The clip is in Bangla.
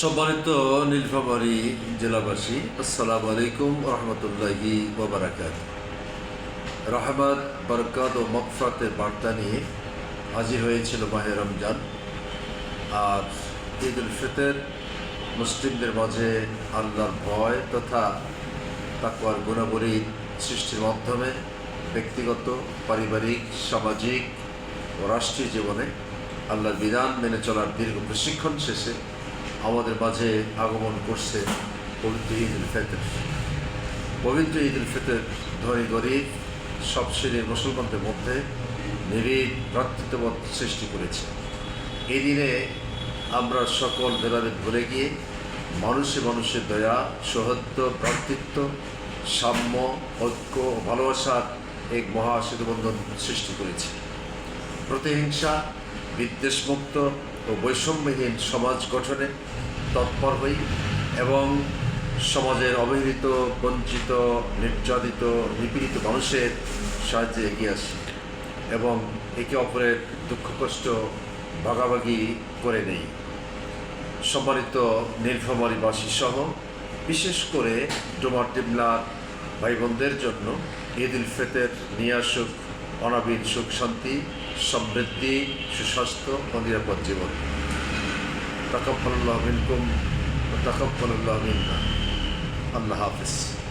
সম্মানিত নীলফামারী জেলাবাসী, আসসালামু আলাইকুম রহমতুল্লাহি ওবরাকাত রহমত, বরকত ও মকফরাতের বার্তা নিয়ে হাজির হয়েছিল মাহে রমজান। আর ঈদ উল ফিতর, মুসলিমদের মাঝে আল্লাহর ভয় তথা তাকুয়ার গুণাবলী সৃষ্টির মাধ্যমে ব্যক্তিগত, পারিবারিক, সামাজিক ও রাষ্ট্রীয় জীবনে আল্লাহর বিধান মেনে চলার দীর্ঘ প্রশিক্ষণ শেষে আমাদের মাঝে আগমন করছে পবিত্র ঈদ উল ফিতর। পবিত্র ঈদ উল ফিতর ধনী গরিব, সব শ্রেণির মুসলমানদের মধ্যে নিবিড় ভ্রাতৃত্ববোধ সৃষ্টি করেছে। এই দিনে আমরা সকল ভেদাভেদ ভুলে গিয়ে মানুষে মানুষের দয়া সৌহৃদ্য ভ্রাতৃত্ব, সাম্য, ঐক্য ভালোবাসার এক মহা সেতুবন্ধন সৃষ্টি করেছি। প্রতিহিংসা, বিদ্বেষমুক্ত ও বৈষম্যহীন সমাজ গঠনে তৎপর হই এবং সমাজের অবহেলিত, বঞ্চিত, নির্যাতিত, নিপীড়িত মানুষের সাহায্যে এগিয়ে আসি এবং একে অপরের দুঃখ, কষ্ট ভাগাভাগি করে নেই। সম্মানিত নীলফামারীবাসী সহ বিশেষ করে ডোমার টিমলার ভাই বোনদের জন্য ঈদ উল ফিতর নিয়ে আসুক। অনাবিল সুখ শান্তি, সমৃদ্ধি, সুস্বাস্থ্য ও নিরাপদ জীবন। তাকাব্বাল্লাহ মিনকুম ও তাকাব্বাল্লাহ মিন্না। আল্লাহ হাফিজ।